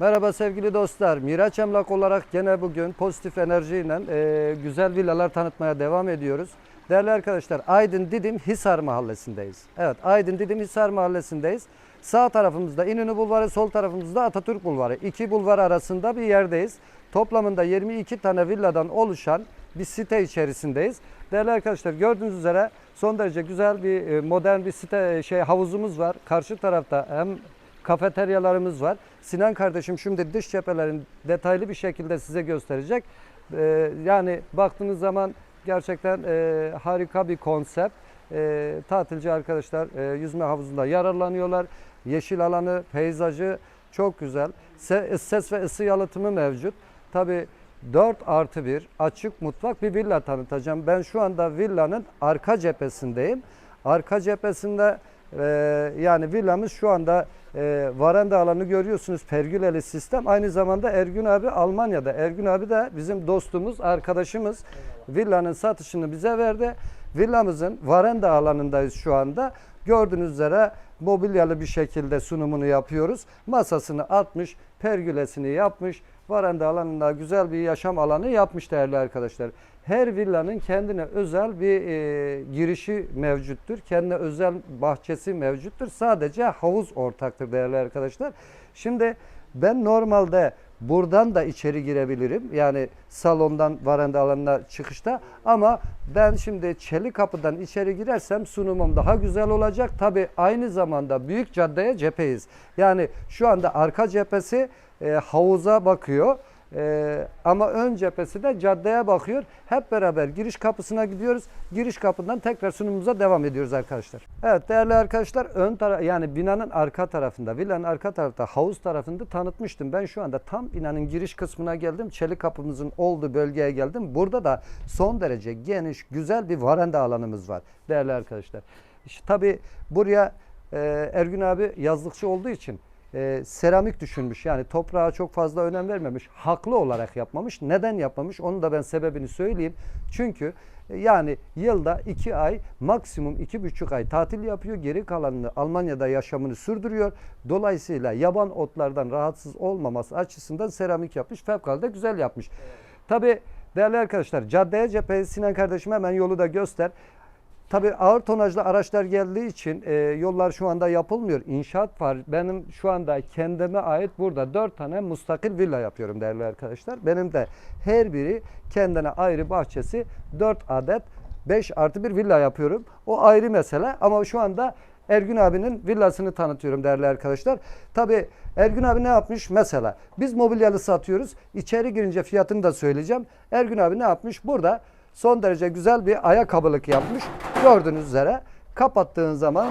Merhaba sevgili dostlar. Miraç Emlak olarak gene bugün pozitif enerjiyle e, güzel villalar tanıtmaya devam ediyoruz. Değerli arkadaşlar Aydın Didim Hisar Mahallesi'ndeyiz. Evet Aydın Didim Hisar Mahallesi'ndeyiz. Sağ tarafımızda İnönü Bulvarı, sol tarafımızda Atatürk Bulvarı. İki bulvar arasında bir yerdeyiz. Toplamında 22 tane villadan oluşan bir site içerisindeyiz. Değerli arkadaşlar gördüğünüz üzere son derece güzel bir e, modern bir site e, şey havuzumuz var. Karşı tarafta hem kafeteryalarımız var. Sinan kardeşim şimdi dış cephelerin detaylı bir şekilde size gösterecek. Ee, yani baktığınız zaman gerçekten e, harika bir konsept. E, tatilci arkadaşlar e, yüzme havuzunda yararlanıyorlar. Yeşil alanı, peyzajı çok güzel. Se- ses ve ısı yalıtımı mevcut. Tabi 4 artı 1 açık mutfak bir villa tanıtacağım. Ben şu anda villanın arka cephesindeyim. Arka cephesinde e, yani villamız şu anda e, varanda alanı görüyorsunuz pergüleli sistem. Aynı zamanda Ergün abi Almanya'da. Ergün abi de bizim dostumuz, arkadaşımız. Villanın satışını bize verdi. Villamızın varanda alanındayız şu anda. Gördüğünüz üzere mobilyalı bir şekilde sunumunu yapıyoruz. Masasını atmış, pergülesini yapmış. Varanda alanında güzel bir yaşam alanı yapmış değerli arkadaşlar. Her villanın kendine özel bir e, girişi mevcuttur. Kendine özel bahçesi mevcuttur. Sadece havuz ortaktır değerli arkadaşlar. Şimdi ben normalde buradan da içeri girebilirim. Yani salondan varanda alanına çıkışta ama ben şimdi çelik kapıdan içeri girersem sunumum daha güzel olacak. Tabi aynı zamanda büyük caddeye cepheyiz. Yani şu anda arka cephesi e, havuza bakıyor. Ee, ama ön cephesi de caddeye bakıyor. Hep beraber giriş kapısına gidiyoruz. Giriş kapından tekrar sunumumuza devam ediyoruz arkadaşlar. Evet değerli arkadaşlar ön taraf yani binanın arka tarafında, villanın arka tarafta havuz tarafında tanıtmıştım. Ben şu anda tam binanın giriş kısmına geldim. Çelik kapımızın olduğu bölgeye geldim. Burada da son derece geniş, güzel bir varanda alanımız var değerli arkadaşlar. İşte tabii buraya e, Ergün abi yazlıkçı olduğu için e, seramik düşünmüş. Yani toprağa çok fazla önem vermemiş. Haklı olarak yapmamış. Neden yapmamış? Onu da ben sebebini söyleyeyim. Çünkü e, yani yılda iki ay maksimum iki buçuk ay tatil yapıyor. Geri kalanını Almanya'da yaşamını sürdürüyor. Dolayısıyla yaban otlardan rahatsız olmaması açısından seramik yapmış. Fevkalade güzel yapmış. Tabi değerli arkadaşlar caddeye cepheye Sinan kardeşim hemen yolu da göster. Tabii ağır tonajlı araçlar geldiği için e, yollar şu anda yapılmıyor. İnşaat var. Benim şu anda kendime ait burada dört tane mustakil villa yapıyorum değerli arkadaşlar. Benim de her biri kendine ayrı bahçesi 4 adet 5 artı bir villa yapıyorum. O ayrı mesele ama şu anda Ergün abinin villasını tanıtıyorum değerli arkadaşlar. Tabii Ergün abi ne yapmış? Mesela biz mobilyalı satıyoruz. İçeri girince fiyatını da söyleyeceğim. Ergün abi ne yapmış? Burada son derece güzel bir ayakkabılık yapmış. Gördüğünüz üzere kapattığın zaman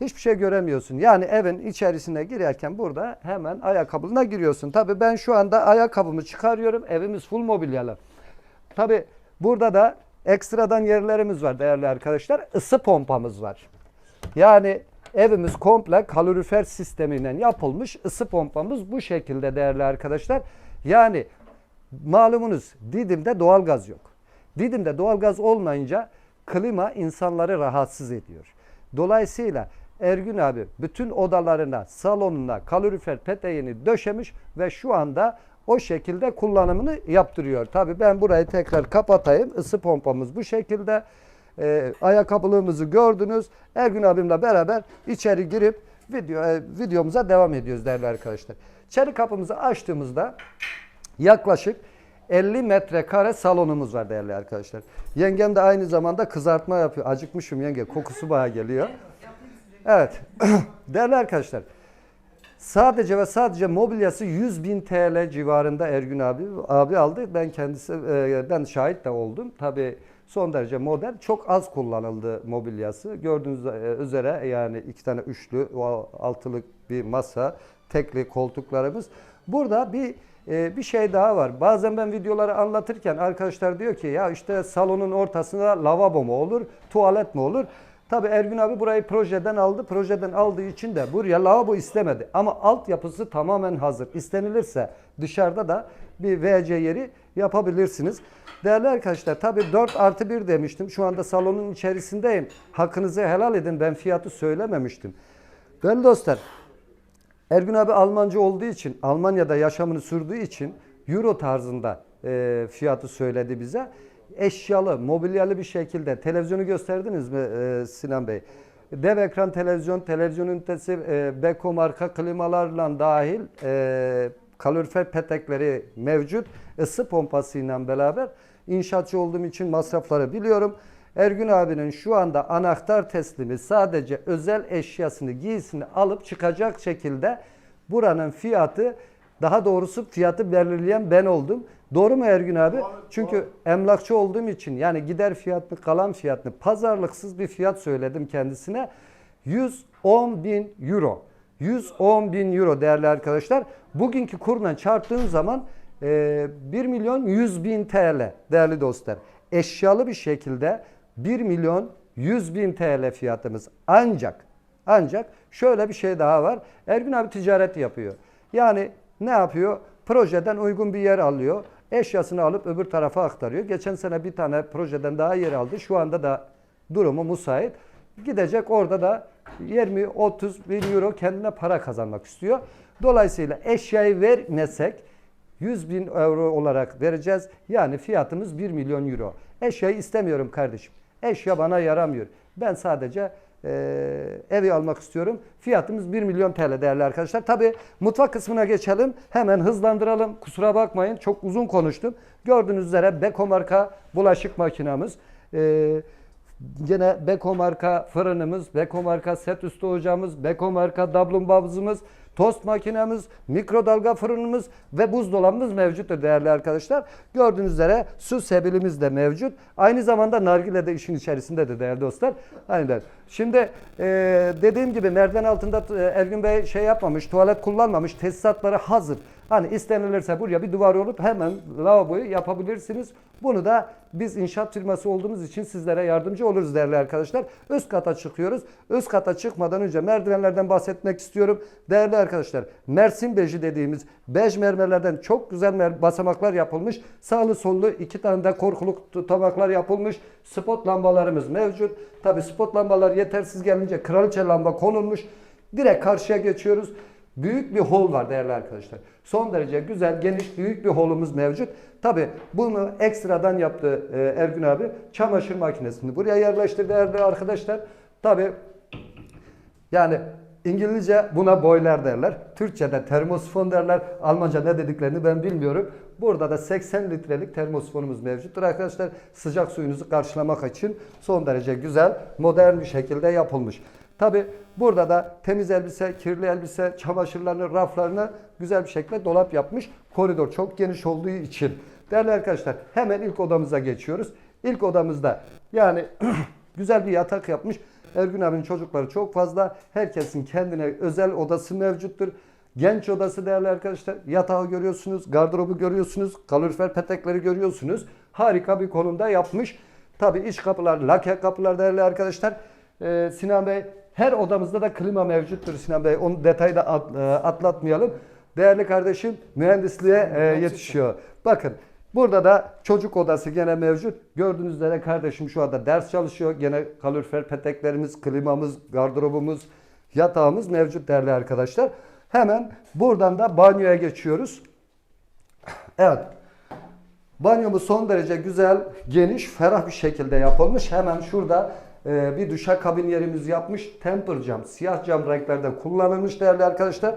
hiçbir şey göremiyorsun. Yani evin içerisine girerken burada hemen ayakkabılığına giriyorsun. Tabii ben şu anda ayakkabımı çıkarıyorum. Evimiz full mobilyalı. Tabii burada da ekstradan yerlerimiz var değerli arkadaşlar. Isı pompamız var. Yani evimiz komple kalorifer sistemiyle yapılmış ısı pompamız bu şekilde değerli arkadaşlar. Yani malumunuz Didim'de doğalgaz yok. Didim'de doğalgaz olmayınca klima insanları rahatsız ediyor. Dolayısıyla Ergün abi bütün odalarına, salonuna kalorifer peteğini döşemiş ve şu anda o şekilde kullanımını yaptırıyor. Tabii ben burayı tekrar kapatayım. Isı pompamız bu şekilde. Ee, ayakkabılığımızı gördünüz. Ergün abimle beraber içeri girip video e, videomuza devam ediyoruz değerli arkadaşlar. İçeri kapımızı açtığımızda yaklaşık 50 metrekare salonumuz var değerli arkadaşlar. Yengem de aynı zamanda kızartma yapıyor. Acıkmışım yenge. Kokusu bana geliyor. Evet. değerli arkadaşlar. Sadece ve sadece mobilyası 100 bin TL civarında Ergün abi abi aldı. Ben kendisi e, ben şahit de oldum. Tabii son derece modern. Çok az kullanıldı mobilyası. Gördüğünüz e, üzere yani iki tane üçlü, altılık bir masa, tekli koltuklarımız. Burada bir e, bir şey daha var. Bazen ben videoları anlatırken arkadaşlar diyor ki ya işte salonun ortasında lavabo mu olur, tuvalet mi olur? Tabii Ergün abi burayı projeden aldı. Projeden aldığı için de buraya lavabo istemedi. Ama altyapısı tamamen hazır. İstenilirse dışarıda da bir WC yeri yapabilirsiniz. Değerli arkadaşlar tabii 4 artı 1 demiştim. Şu anda salonun içerisindeyim. Hakkınızı helal edin. Ben fiyatı söylememiştim. Değerli dostlar Ergün abi Almanca olduğu için, Almanya'da yaşamını sürdüğü için Euro tarzında e, fiyatı söyledi bize. Eşyalı, mobilyalı bir şekilde televizyonu gösterdiniz mi e, Sinan Bey? Dev ekran televizyon, televizyon ünitesi, e, Beko marka klimalarla dahil e, kalorifer petekleri mevcut. Isı pompasıyla beraber inşaatçı olduğum için masrafları biliyorum. Ergün abinin şu anda anahtar teslimi sadece özel eşyasını, giysini alıp çıkacak şekilde buranın fiyatı daha doğrusu fiyatı belirleyen ben oldum. Doğru mu Ergün abi? Çünkü emlakçı olduğum için yani gider fiyatını kalan fiyatını pazarlıksız bir fiyat söyledim kendisine. 110 bin euro. 110 bin euro değerli arkadaşlar. Bugünkü kurla çarptığın zaman e, 1 milyon 100 bin TL değerli dostlar. Eşyalı bir şekilde 1 milyon 100 bin TL fiyatımız. Ancak ancak şöyle bir şey daha var. Ergün abi ticaret yapıyor. Yani ne yapıyor? Projeden uygun bir yer alıyor. Eşyasını alıp öbür tarafa aktarıyor. Geçen sene bir tane projeden daha yer aldı. Şu anda da durumu müsait. Gidecek orada da 20-30 bin euro kendine para kazanmak istiyor. Dolayısıyla eşyayı vermesek 100 bin euro olarak vereceğiz. Yani fiyatımız 1 milyon euro. Eşyayı istemiyorum kardeşim. Eşya bana yaramıyor. Ben sadece eee, evi almak istiyorum. Fiyatımız 1 milyon TL değerli arkadaşlar. Tabi mutfak kısmına geçelim. Hemen hızlandıralım. Kusura bakmayın çok uzun konuştum. Gördüğünüz üzere Beko marka bulaşık makinamız. Eee Gene Beko marka fırınımız, Beko marka set üstü ocağımız, Beko marka dablumbabımız, tost makinemiz, mikrodalga fırınımız ve buzdolabımız mevcuttur değerli arkadaşlar. Gördüğünüz üzere su sebilimiz de mevcut. Aynı zamanda nargile de işin içerisindedir değerli dostlar. Aynen. Şimdi e, dediğim gibi merdiven altında e, Ergün Bey şey yapmamış, tuvalet kullanmamış, tesisatları hazır. Hani istenilirse buraya bir duvar olup hemen lavaboyu yapabilirsiniz. Bunu da biz inşaat firması olduğumuz için sizlere yardımcı oluruz değerli arkadaşlar. Üst kata çıkıyoruz. Üst kata çıkmadan önce merdivenlerden bahsetmek istiyorum. Değerli arkadaşlar Mersin beji dediğimiz bej mermerlerden çok güzel basamaklar yapılmış. Sağlı sollu iki tane de korkuluk tabaklar yapılmış. Spot lambalarımız mevcut. Tabi spot lambalar yetersiz gelince kraliçe lamba konulmuş. Direkt karşıya geçiyoruz. Büyük bir hol var değerli arkadaşlar. Son derece güzel, geniş, büyük bir holumuz mevcut. Tabi bunu ekstradan yaptı e, Ergün abi. Çamaşır makinesini buraya yerleştirdi değerli arkadaşlar. Tabi yani İngilizce buna boiler derler. Türkçe'de termosifon derler. Almanca ne dediklerini ben bilmiyorum. Burada da 80 litrelik termosifonumuz mevcuttur arkadaşlar. Sıcak suyunuzu karşılamak için son derece güzel, modern bir şekilde yapılmış. Tabi burada da temiz elbise, kirli elbise, çamaşırlarını, raflarını güzel bir şekilde dolap yapmış. Koridor çok geniş olduğu için. Değerli arkadaşlar hemen ilk odamıza geçiyoruz. İlk odamızda yani güzel bir yatak yapmış. Ergün abinin çocukları çok fazla. Herkesin kendine özel odası mevcuttur. Genç odası değerli arkadaşlar. Yatağı görüyorsunuz, gardırobu görüyorsunuz, kalorifer petekleri görüyorsunuz. Harika bir konumda yapmış. Tabi iç kapılar, lake kapılar değerli arkadaşlar. Ee, Sinan Bey her odamızda da klima mevcuttur Sinan Bey. Onun detayı da at- e, atlatmayalım. Değerli kardeşim mühendisliğe e, yetişiyor. Bakın Burada da çocuk odası gene mevcut. Gördüğünüz üzere kardeşim şu anda ders çalışıyor. Gene kalorifer peteklerimiz, klimamız, gardırobumuz, yatağımız mevcut değerli arkadaşlar. Hemen buradan da banyoya geçiyoruz. Evet. Banyomuz son derece güzel, geniş, ferah bir şekilde yapılmış. Hemen şurada e, bir duşakabin yerimiz yapmış. Temper cam, siyah cam renklerde kullanılmış değerli arkadaşlar.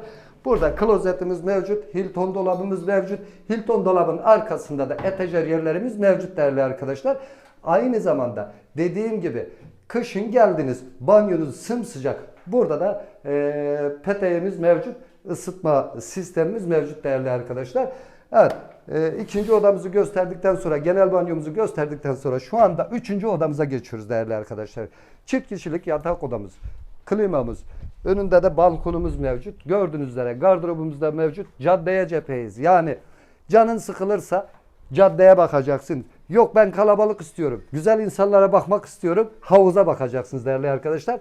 Burada klozetimiz mevcut, Hilton dolabımız mevcut. Hilton dolabın arkasında da etajer yerlerimiz mevcut değerli arkadaşlar. Aynı zamanda dediğim gibi kışın geldiniz, banyonuz sımsıcak. Burada da e, peteğimiz mevcut, ısıtma sistemimiz mevcut değerli arkadaşlar. Evet, e, ikinci odamızı gösterdikten sonra, genel banyomuzu gösterdikten sonra şu anda üçüncü odamıza geçiyoruz değerli arkadaşlar. Çift kişilik yatak odamız, klimamız, önünde de balkonumuz mevcut. Gördüğünüz üzere gardırobumuz da mevcut. Caddeye cepheyiz. Yani canın sıkılırsa caddeye bakacaksın. Yok ben kalabalık istiyorum. Güzel insanlara bakmak istiyorum. Havuza bakacaksınız değerli arkadaşlar.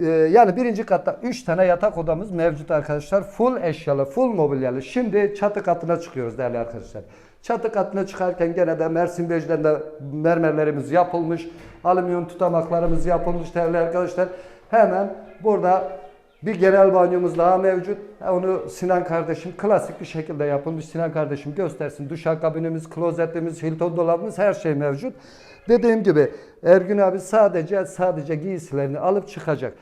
Ee, yani birinci katta 3 tane yatak odamız mevcut arkadaşlar. Full eşyalı, full mobilyalı. Şimdi çatı katına çıkıyoruz değerli arkadaşlar. Çatı katına çıkarken gene de Mersin Bej'den de mermerlerimiz yapılmış. Alüminyum tutamaklarımız yapılmış değerli arkadaşlar. Hemen burada Bir genel banyomuz daha mevcut. Onu Sinan kardeşim klasik bir şekilde yapılmış. Sinan kardeşim göstersin. Duşakabinimiz, klozetimiz, Hilton dolabımız her şey mevcut. Dediğim gibi Ergün abi sadece sadece giysilerini alıp çıkacak.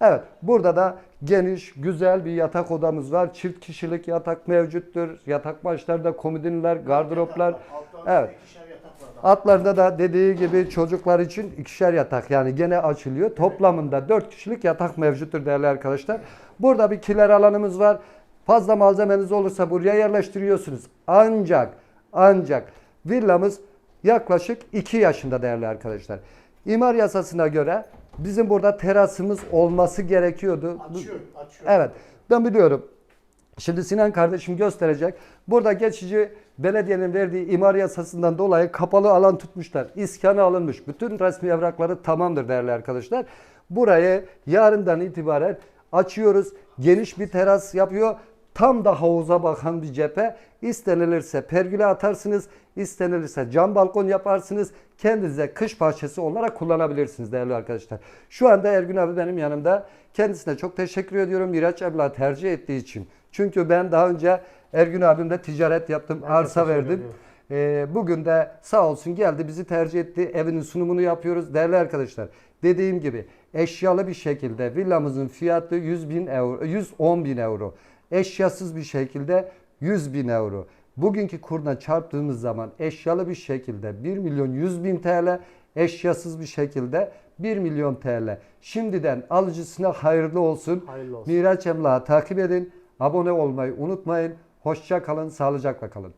Evet burada da geniş güzel bir yatak odamız var. Çift kişilik yatak mevcuttur. Yatak başlarda komodinler, gardıroplar. Evet. Atlarda da dediği gibi çocuklar için ikişer yatak yani gene açılıyor. Toplamında 4 kişilik yatak mevcuttur değerli arkadaşlar. Burada bir kiler alanımız var. Fazla malzemeniz olursa buraya yerleştiriyorsunuz. Ancak ancak villamız yaklaşık 2 yaşında değerli arkadaşlar. İmar yasasına göre bizim burada terasımız olması gerekiyordu. Açıyor, açıyor. Evet ben biliyorum. Şimdi Sinan kardeşim gösterecek. Burada geçici belediyenin verdiği imar yasasından dolayı kapalı alan tutmuşlar. İskanı alınmış. Bütün resmi evrakları tamamdır değerli arkadaşlar. Burayı yarından itibaren açıyoruz. Geniş bir teras yapıyor. Tam da havuza bakan bir cephe. İstenilirse pergüle atarsınız. İstenilirse cam balkon yaparsınız. Kendinize kış bahçesi olarak kullanabilirsiniz değerli arkadaşlar. Şu anda Ergün abi benim yanımda. Kendisine çok teşekkür ediyorum Miraç abla tercih ettiği için. Çünkü ben daha önce Ergün abimle ticaret yaptım, arsa verdim. Ee, bugün de sağ olsun geldi bizi tercih etti. Evinin sunumunu yapıyoruz. Değerli arkadaşlar dediğim gibi eşyalı bir şekilde villamızın fiyatı 100 bin euro, 110 bin euro. Eşyasız bir şekilde 100 bin euro. Bugünkü kurdan çarptığımız zaman eşyalı bir şekilde 1 milyon 100 bin TL, eşyasız bir şekilde 1 milyon TL. Şimdiden alıcısına hayırlı olsun. Hayırlı olsun. Miraç Emlak'ı takip edin. Abone olmayı unutmayın. Hoşça kalın, sağlıcakla kalın.